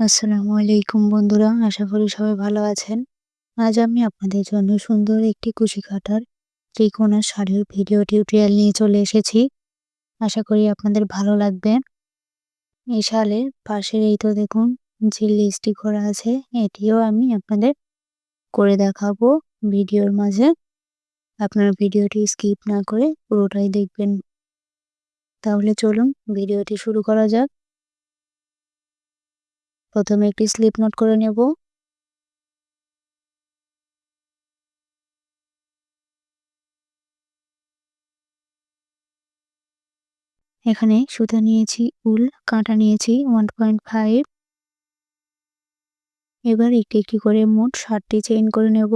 আসসালামু আলাইকুম বন্ধুরা, আশা করি সবাই ভালো আছেন। আজ আমি আপনাদের জন্য সুন্দর একটি কুশি কাটার ত্রিকোণা শাড়ির ভিডিও টিউটোরিয়াল নিয়ে চলে এসেছি। আশা করি আপনাদের ভালো লাগবে। এই শালের পাশের এই তো দেখুন, যে লিস্টি করা আছে, এটিও আমি আপনাদের করে দেখাবো ভিডিওর মাঝে। আপনারা ভিডিওটি স্কিপ না করে পুরোটাই দেখবেন। তাহলে চলুন, ভিডিওটি শুরু করা যাক। প্রথমে একটি স্লিপ নোট করে নেব। এখানে সুতা নিয়েছি, উল, কাঁটা নিয়েছি ওয়ান পয়েন্ট ফাইভ এবার একটি একটি করে মোট ষাটটি চেইন করে নেব।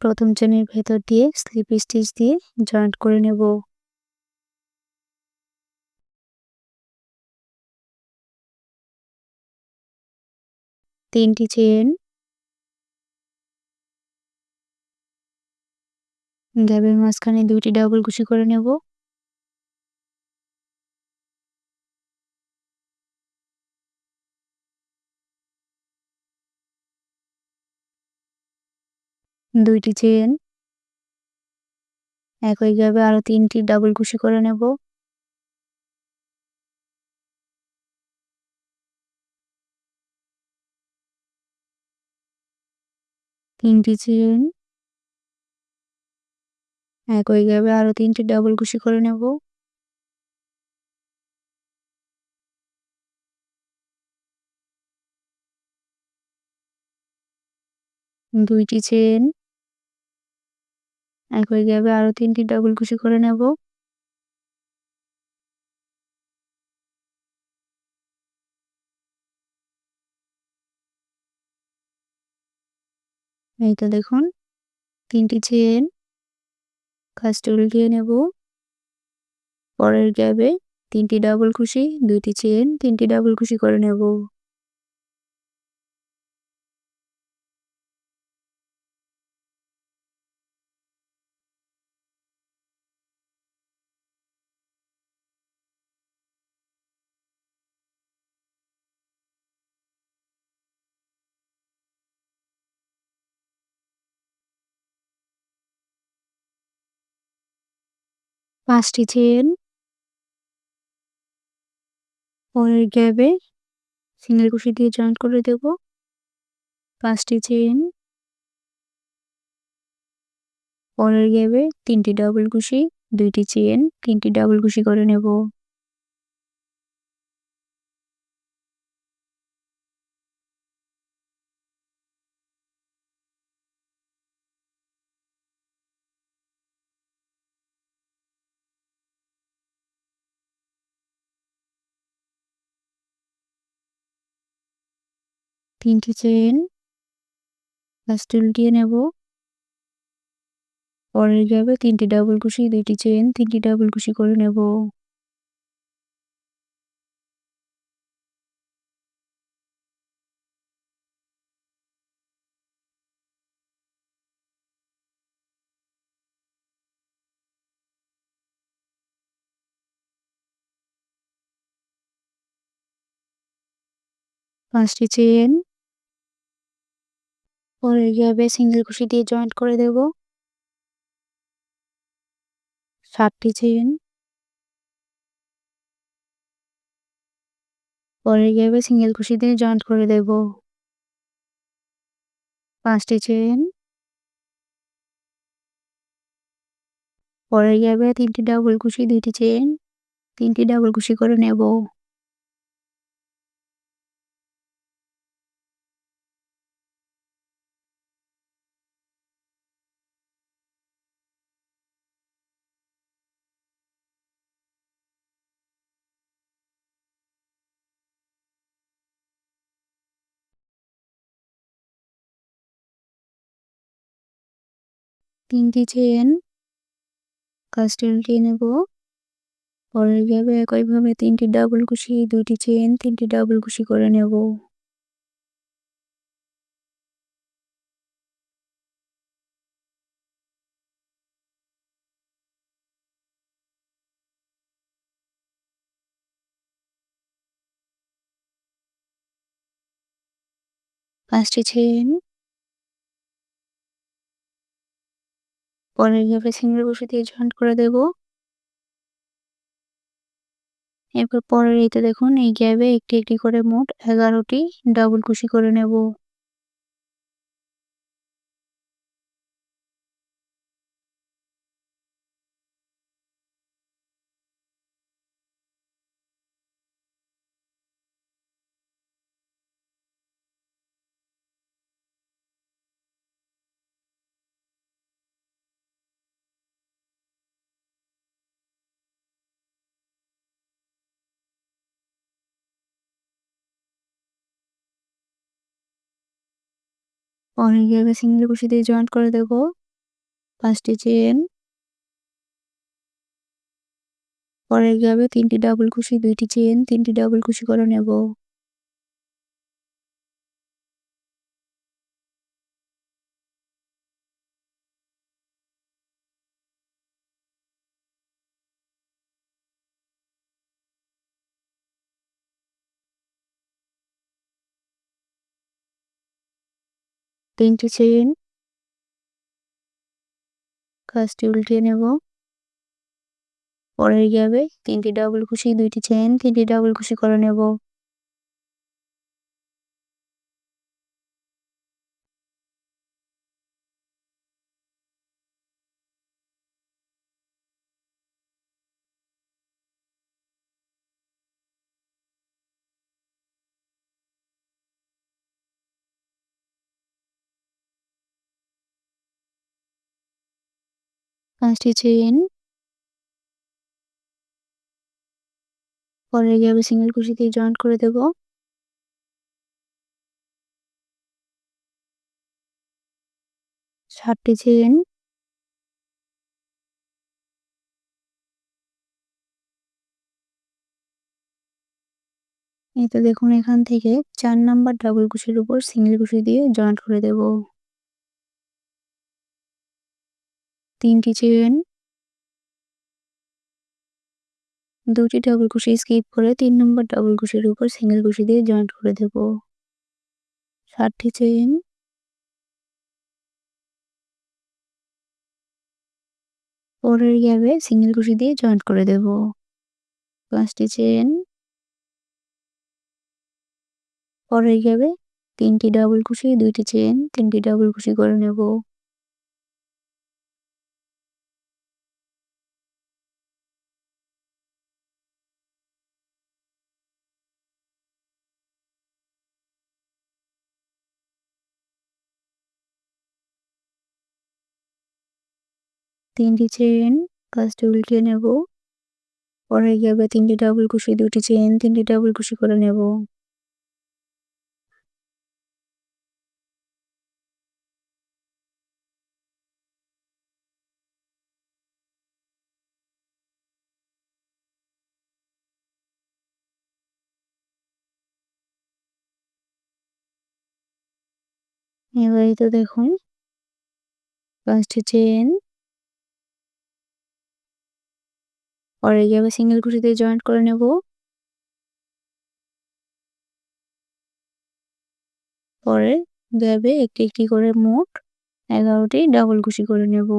প্রথম চেনের ভেতর দিয়ে স্লিপ স্টিচ দিয়ে জয়েন্ট করে নেব। তিনটি চেন গ্যাপের মাঝখানে দুইটি ডাবল কুশি করে নেব। দুইটি চেন একই গ্যাপে আরও তিনটি ডাবল কুশি করে নেব। তিনটি চেন একই গ্যাপে আরও তিনটি ডাবল কুশি করে নেব। দুইটি চেন একই গ্যাপে আরও তিনটি ডাবল কুশি করে নেব। এই তো দেখুন, তিনটি চেন কাস্টুল উল্টিয়ে নেব। পরের গ্যাপে তিনটি ডাবল খুশি, দুইটি চেন তিনটি ডাবল খুশি করে নেব। পাঁচটি চেন পরের গ্যাপে সিঙ্গেল কুশি দিয়ে জয়েন্ট করে দেব। পাঁচটি চেন পরের গ্যাপে তিনটি ডাবল কুশি, দুইটি চেন তিনটি ডাবল কুশি করে নেব। তিনটি চেন ফার্স্ট উল্টিয়ে নেব। পরের যাবে তিনটি ডাবল কুশি, দুইটি চেন তিনটি ডাবল কুশি করে নেব। পাঁচটি চেন পরে যাবে সিঙ্গেল কুশি দিয়ে জয়েন্ট করে দেব। সাতটি চেন পরে যাবে সিঙ্গেল কুশি দিয়ে জয়েন্ট করে দেব। পাঁচটি চেন পরে যাবে তিনটি ডাবল কুশি দুইটি চেন তিনটি ডাবল কুশি করে নেব। তিনটি চেন কাজটি উল্টিয়ে নেব পরের গ্যাপে একইভাবে তিনটি ডাবল কুশি দুইটি চেন তিনটি ডাবল কুশি করে নেব। পাঁচটি চেন পরের গ্যাপে সিঙ্গেল বসে দিয়ে জয়েন্ট করে দেব। এরপর পরের এইতে দেখুন, এই গ্যাপে একটি একটি করে মোট এগারোটি ডাবল কুশি করে নেব। গ্যাপে সিঙ্গেল কুশি দিয়ে জয়েন্ট করে দেব পাঁচটি চেন পরের গ্যাপে তিনটি ডাবল কুশি দুইটি চেন তিনটি ডাবল কুশি করে নেব। তিনটি চেইন কাজটি উল্টিয়ে নেব পরের গ্যাপে তিনটি ডাবল খুশি দুইটি চেইন তিনটি ডাবল খুশি করে নেব পাঁচটি চেন পরের গ্যাপে সিঙ্গেল কুশি দিয়ে জয়েন্ট করে দেব। সাতটি চেন এই তো দেখুন এখান থেকে চার নাম্বার ডাবল কুশির উপর সিঙ্গেল কুশি দিয়ে জয়েন্ট করে দেব। তিনটি চেন দুটি ডাবল কুশি স্কিপ করে তিন নম্বর ডাবল কুশির উপর সিঙ্গেল কুশি দিয়ে জয়েন্ট করে দেব। ষাটটি চেন পরের গ্যাপে সিঙ্গেল কুশি দিয়ে জয়েন্ট করে দেব। পাঁচটি চেন পরের গ্যাপে তিনটি ডাবল কুশি দুইটি চেন তিনটি ডাবল কুশি করে নেব। তিনটি চেন কাজটি উল্টিয়ে নেব। পরে গ্যাপে তিনটি ডাবল কুশি দুটি চেন তিনটি ডাবল কুশি করে নেব। এবারে তো দেখুন পাঁচটি চেন পরে গিয়ে সিঙ্গেল ক্রোশে দিয়ে জয়েন্ট করে নেব। পরে গ্যাবে একটি একটি করে মোট এগারোটি ডাবল কুশি করে নেব।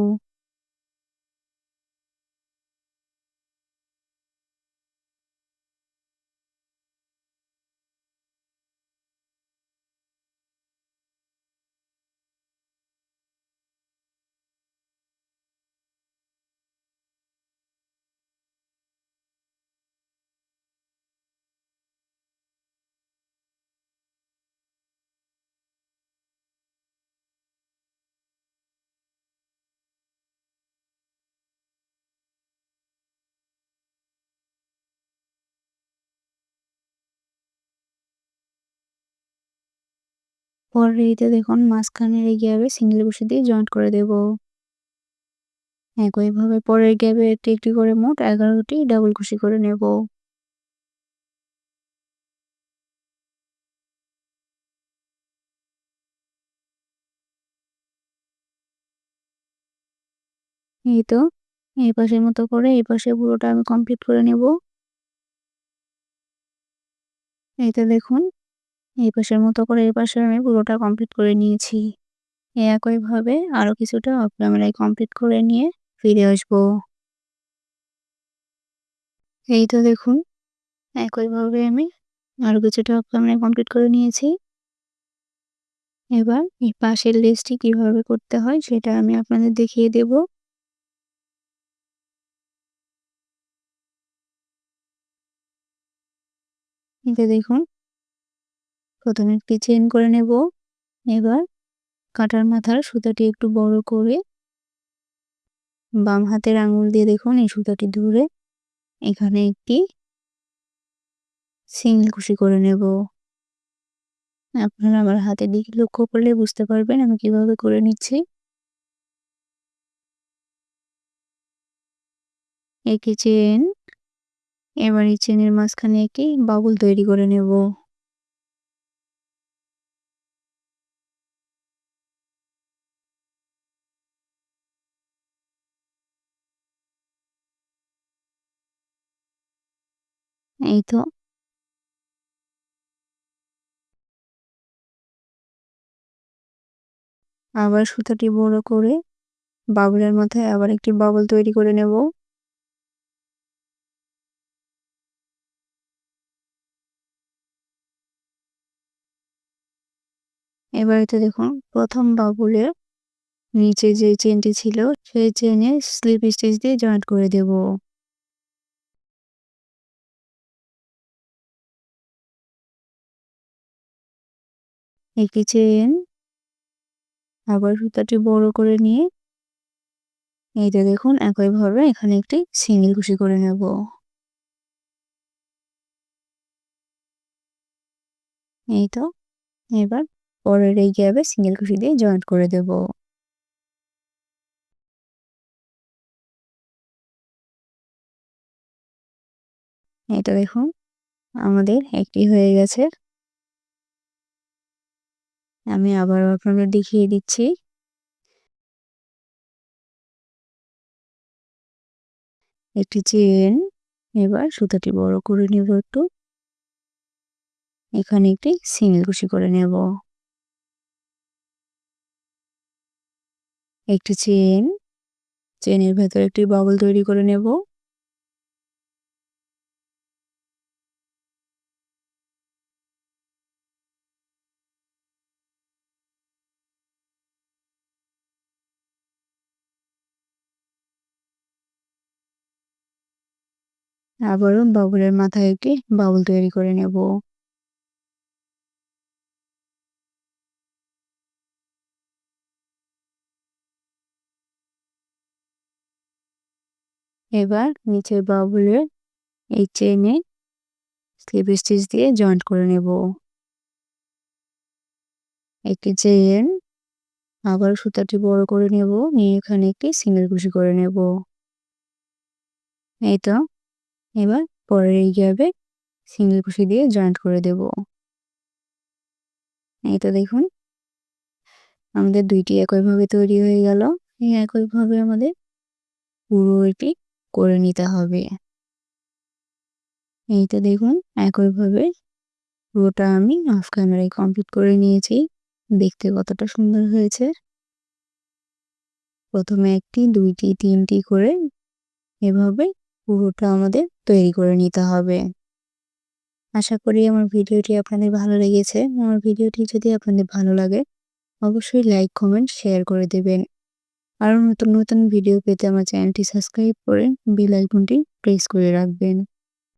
পরের এইতে দেখুন মাঝখানের এই গ্যাপে সিঙ্গেল কুশি দিয়ে জয়েন্ট করে দেব। একইভাবে পরের গ্যাপে একটি একটি করে মোট এগারোটি ডাবল কুশি করে নেব। এই তো, এই পাশের মতো করে এই পাশে পুরোটা আমি কমপ্লিট করে নেব। তো দেখুন এই পাশের মতো করে এই পাশে আমি পুরোটা কমপ্লিট করে নিয়েছি। একইভাবে আরও কিছুটা অফ ক্যামেরায় কমপ্লিট করে নিয়ে ফিরে আসব। এই তো দেখুন, একইভাবে আমি আরও কিছুটা অফ ক্যামেরায় কমপ্লিট করে নিয়েছি। এবার এই পাশের লেসটি কীভাবে করতে হয় সেটা আমি আপনাদের দেখিয়ে দেব। এটা দেখুন প্রথমে একটি চেন করে নেব। এবার কাটার মাথার সুতাটি একটু বড় করে বাম হাতের আঙুল দিয়ে দেখুন এই সুতাটি ধরে এখানে একটি সিঙ্গেল কুশি করে নেব। আপনারা আমার হাতের দিকে লক্ষ্য করলে বুঝতে পারবেন আমি কীভাবে করে নিচ্ছি। একই চেন এবার এই চেনের মাঝখানে একটি বাবুল তৈরি করে নেব। এই তো। আবার সুতাটি বড় করে বাবুলের মাথায় আবার একটি বাবল তৈরি করে নেব। এবারে তো দেখুন, প্রথম বাবুলের নিচে যে চেনটি ছিল, সেই চেনে স্লিপ স্টিচ দিয়ে জয়েন্ট করে দেব। একটি চেন আবার সুতাটি বড় করে নিয়ে এইটা দেখুন, একইভাবে এখানে একটি সিঙ্গেল কুশি করে নেব। এই তো এবার পরের এই গ্যাপে সিঙ্গেল কুশি দিয়ে জয়েন্ট করে দেব। এটা দেখুন, আমাদের একটি হয়ে গেছে। আমি আবার আপনাদের দেখিয়ে দিচ্ছি। একটি চেন, এবার সুতাটি বড় করে নেব একটু। এখানে একটি সিঙ্গেল কুশি করে নেব। একটি চেন, চেনের ভেতর একটি বাবল তৈরি করে নেব। আবারও বাবুলের মাথায় একটি বাবুল তৈরি করে নেব। এবার নিচের বাবুলের এই চেনে স্লিপ স্টিচ দিয়ে জয়েন্ট করে নেব। একটি চেন আবার সুতাটি বড় করে নেব, নিয়ে এখানে একটি সিঙ্গেল কুশি করে নেব। এই তো এবার পরের এই গ্যাপে সিঙ্গেল কুশি দিয়ে জয়েন্ট করে দেব। এই তো দেখুন, আমাদের দুইটি একইভাবে তৈরি হয়ে গেল। এই একইভাবে আমাদের পুরো এটি করে নিতে হবে। এই তো দেখুন একইভাবে পুরোটা আমি অফ ক্যামেরায় কমপ্লিট করে নিয়েছি। দেখতে কতটা সুন্দর হয়েছে। প্রথমে একটি, দুইটি, তিনটি করে এভাবে পুরোটা আমাদের তৈরি করে নিতে হবে। আশা করি আমার ভিডিওটি আপনাদের ভালো লেগেছে। আমার ভিডিওটি যদি আপনাদের ভালো লাগে, অবশ্যই লাইক, কমেন্ট, শেয়ার করে দেবেন। আরও নতুন নতুন ভিডিও পেতে আমার চ্যানেলটি সাবস্ক্রাইব করে বেল আইকনটি প্রেস করে রাখবেন।